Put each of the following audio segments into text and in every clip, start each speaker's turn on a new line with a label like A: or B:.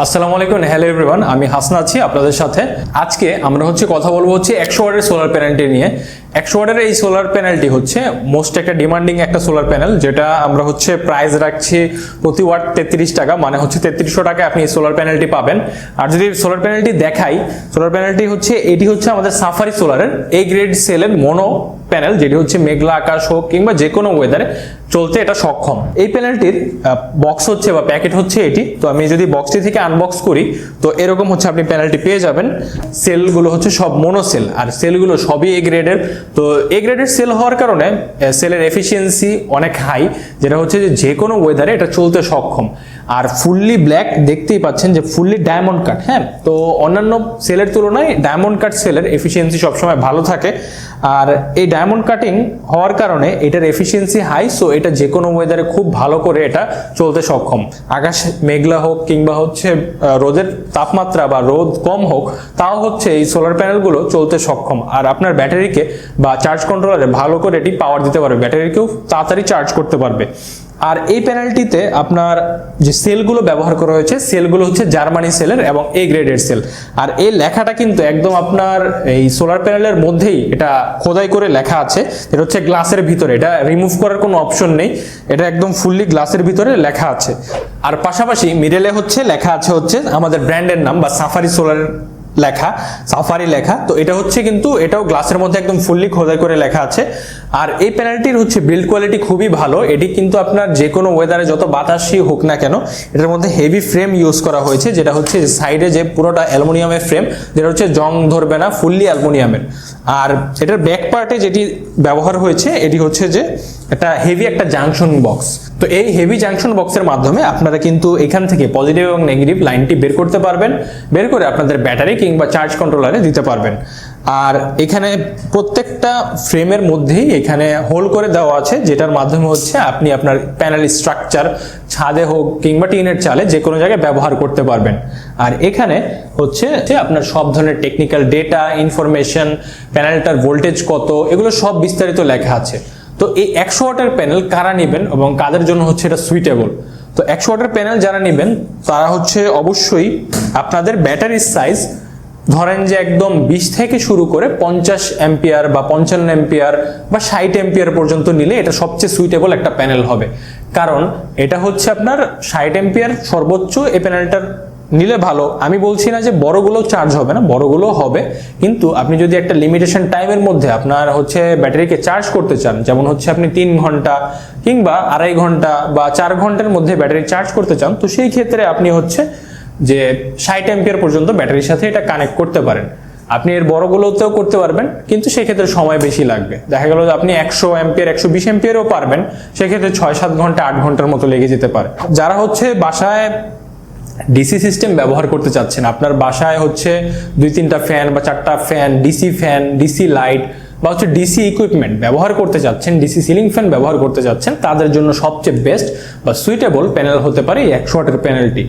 A: আসসালামু আলাইকুম, hello everyone, আমি হাসনা আছি আপনাদের সাথে। আজকে আমরা হচ্ছে কথা বলব হচ্ছে একশো ওয়াটের সোলার প্যানেলটি নিয়ে। একশো ওয়াটের এই সোলার প্যানেলটি হচ্ছে মোস্ট একটা ডিমান্ডিং একটা সোলার প্যানেল যেটা আমরা হচ্ছে প্রাইস রাখছি প্রতি ওয়াট তেত্রিশ টাকা মানে হচ্ছে তেত্রিশশো টাকায় আপনি এই সোলার প্যানেলটি পাবেন। আর যদি সোলার প্যানেলটি দেখাই সোলার প্যানেলটি হচ্ছে, এটি হচ্ছে আমাদের সাফারি সোলারের এ গ্রেড সেলের মনো প্যানেল যেটি হচ্ছে মেঘলা আকাশ হোক কিংবা যে কোনো ওয়েদারে চলতে এটা সক্ষম। এই প্যানেলটির বক্স হচ্ছে বা প্যাকেট হচ্ছে এটি। তো আমি যদি বক্সটি থেকে আনবক্স করি, তো এরকম হচ্ছে আপনি প্যানেলটি পেয়ে যাবেন। সেলগুলো হচ্ছে সব মোনো সেল আর সেলগুলো সবই এ গ্রেডের তো এ গ্রেডের সেল হওয়ার কারণে সেলের এফিসিয়েন্সি অনেক হাই যেটা হচ্ছে যে যে কোনো ওয়েদারে এটা চলতে সক্ষম। আর ফুললি ব্ল্যাক দেখতেই পাচ্ছেন যে ফুললি ডায়মন্ড কাট হ্যাঁ? তো অন্যান্য সেলের তুলনায় ডায়মন্ড কাট সেলের এফিসিয়েন্সি সবসময় ভালো থাকে। আর এই ডায়মন্ড কাটিং হওয়ার কারণে এটার এফিসিয়েন্সি হাই সো এটা যে কোনো ওয়েদারে খুব ভালো করে এটা চলতে সক্ষম। আকাশ মেঘলা হোক কিংবা হচ্ছে রোদের তাপমাত্রা বা রোদ কম হোক, তাও হচ্ছে এই সোলার প্যানেলগুলো চলতে সক্ষম। আর আপনার ব্যাটারিকে বা চার্জ কন্ট্রোলারে ভালো করে এটি পাওয়ার দিতে পারবে। ব্যাটারিকেও তাড়াতাড়ি চার্জ করতে পারবে। আর এই প্যানেলটিতে আপনার যে সেলগুলো ব্যবহার করা হয়েছে সেলগুলো হচ্ছে জার্মানি সেলের এবং এ গ্রেডের সেল আর এই লেখাটা কিন্তু একদম আপনার এই সোলার প্যানেলের মধ্যেই এটা খোদাই করে লেখা আছে। এটা হচ্ছে গ্লাসের ভিতরে। এটা রিমুভ করার কোনো অপশন নেই। এটা একদম ফুললি গ্লাসের ভিতরে লেখা আছে। আর পাশাপাশি মিডলে হচ্ছে, লেখা আছে হচ্ছে আমাদের ব্র্যান্ডের নাম বা সাফারি সোলার লেখা সাফারি লেখা। তো এটা হচ্ছে কিন্তু, এটাও গ্লাসের মধ্যে একদম ফুললি খোদাই করে লেখা আছে। আর এই প্যানেলটির হচ্ছে বিল্ড কোয়ালিটি খুবই ভালো। এটি কিন্তু আপনার যে কোনো ওয়েদারে যত বাতাসই হোক না কেন, এটার মধ্যে হেভি ফ্রেম ইউজ করা হয়েছে, যেটা হচ্ছে সাইডে যে পুরোটা অ্যালুমিনিয়ামের ফ্রেম যেটা হচ্ছে জং ধরবে না ফুললি অ্যালুমিনিয়ামের। আর এটার ব্যাক পার্টে যেটি ব্যবহার হয়েছে, এটি হচ্ছে যে একটা হেভি একটা জাংশন বক্স তো এই হেভি জাংশন বক্সের মাধ্যমে আপনারা কিন্তু এখান থেকে পজিটিভ এবং নেগেটিভ লাইনটি বের করতে পারবেন। বের করে আপনাদের ব্যাটারি কিংবা চার্জ কন্ট্রোলারে দিতে পারবেন। আর এখানে প্রত্যেকটা ফ্রেমের মধ্যেই এখানে হোল করে দেওয়া আছে, যেটার মাধ্যমে হচ্ছে আপনি আপনার প্যানেল স্ট্রাকচার ছাদে হোক কিংবা টিনের চালে যে কোনো জায়গায় ব্যবহার করতে পারবেন। আর এখানে হচ্ছে যে আপনার সব ধরনের টেকনিক্যাল ডেটা ইনফরমেশন প্যানেলটার ভোল্টেজ কত, এগুলো সব বিস্তারিত লেখা আছে। তো এই একশো ওয়াটের প্যানেল কারা নেবেন এবং কাদের জন্য হচ্ছে এটা সুইটেবল তো একশো ওয়াটের প্যানেল যারা নেবেন, তারা হচ্ছে অবশ্যই আপনাদের ব্যাটারির সাইজ ধরেন যে একদম বিশ থেকে শুরু করে পঞ্চাশ অ্যাম্পিয়ার বা পঞ্চান্ন অ্যাম্পিয়ার বা ষাট অ্যাম্পিয়ার পর্যন্ত নিলে এটা সবচেয়ে সুইটেবল একটা প্যানেল হবে। কারণ এটা হচ্ছে আপনার ষাট অ্যাম্পিয়ার সর্বোচ্চ এই প্যানেলটার নিলে ভালো। আমি বলছি না যে বড়গুলো চার্জ হবে না, বড়গুলো হবে। কিন্তু আপনি যদি একটা লিমিটেশন টাইমের মধ্যে আপনার হচ্ছে ব্যাটারিকে চার্জ করতে চান, যেমন হচ্ছে আপনি তিন ঘণ্টা কিংবা আড়াই ঘণ্টা বা চার ঘণ্টার মধ্যে ব্যাটারি চার্জ করতে চান, তো সেই ক্ষেত্রে আপনি হচ্ছে যে ষাট অ্যাম্পিয়ার পর্যন্ত ব্যাটারির সাথে এটা কানেক্ট করতে পারেন। আপনি এর বড়গুলোতেও করতে পারবেন, কিন্তু সেক্ষেত্রে সময় বেশি লাগবে। দেখা গেল আপনি একশো অ্যাম্পিয়ার একশো বিশ অ্যাম্পিয়ারও পারবেন, সেক্ষেত্রে ছয় সাত ঘণ্টা, আট ঘণ্টার মতো লেগে যেতে পারে। যারা হচ্ছে বাসায় ডিসি সিস্টেম ব্যবহার করতে চাচ্ছেন। আপনার বাসায় হচ্ছে দুই তিনটা ফ্যান বা চারটা fan DC fan DC light বা হচ্ছে ডিসি ইকুইপমেন্ট ব্যবহার করতে চাচ্ছেন ডিসি সিলিং ফ্যান ব্যবহার করতে চাচ্ছেন, তাদের জন্য সবচেয়ে বেস্ট বা সুইটেবল প্যানেল হতে পারে একশো ওয়াটের প্যানেলটি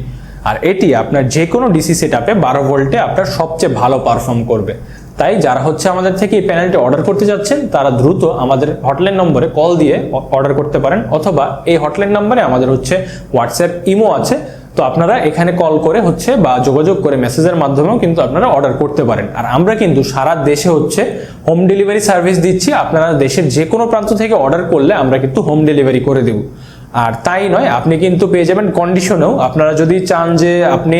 A: আর এটি আপনার যে কোনো ডিসি সেট আপে বারো ভোল্টে আপনার সবচেয়ে ভালো পারফর্ম করবে। তাই যারা হচ্ছে আমাদের থেকে এই প্যানেলটি অর্ডার করতে যাচ্ছেন তারা দ্রুত আমাদের হটলাইন নম্বরে কল দিয়ে অর্ডার করতে পারেন অথবা এই হটলাইন নম্বরে আমাদের হচ্ছে হোয়াটসঅ্যাপ ইমো আছে। তো আপনারা এখানে কল করে হচ্ছে বা যোগাযোগ করে মেসেজের মাধ্যমেও কিন্তু আপনারা অর্ডার করতে পারেন। আর আমরা কিন্তু সারা দেশে হচ্ছে হোম ডেলিভারি সার্ভিস দিচ্ছি। আপনারা দেশের যে কোনো প্রান্ত থেকে অর্ডার করলে আমরা কিন্তু হোম ডেলিভারি করে দেব। আর তাই নয়, আপনি কিন্তু পেয়ে যাবেন কন্ডিশনেও আপনারা যদি চান যে আপনি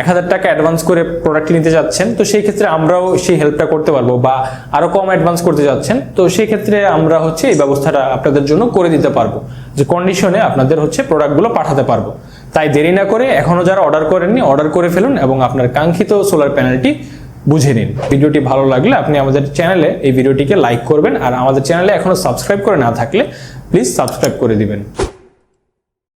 A: এক হাজার টাকা অ্যাডভান্স করে প্রোডাক্ট নিতে যাচ্ছেন, তো সেই ক্ষেত্রে আমরাও সেই হেল্পটা করতে পারব বা আরও কম অ্যাডভান্স করতে যাচ্ছেন, তো সেই ক্ষেত্রে আমরা হচ্ছে এই ব্যবস্থাটা আপনাদের জন্য করে দিতে পারব। যে কন্ডিশনে আপনাদের হচ্ছে প্রোডাক্টগুলো পাঠাতে পারব। তাই দেরি না করে এখনও যারা অর্ডার করেননি অর্ডার করে ফেলুন এবং আপনার কাঙ্ক্ষিত সোলার প্যানেলটি বুঝে নিন। ভিডিওটি ভালো লাগলে আপনি আমাদের চ্যানেলে এই ভিডিওটিকে লাইক করবেন আর আমাদের চ্যানেলে এখনও সাবস্ক্রাইব করে না থাকলে প্লিজ সাবস্ক্রাইব করে দিবেন।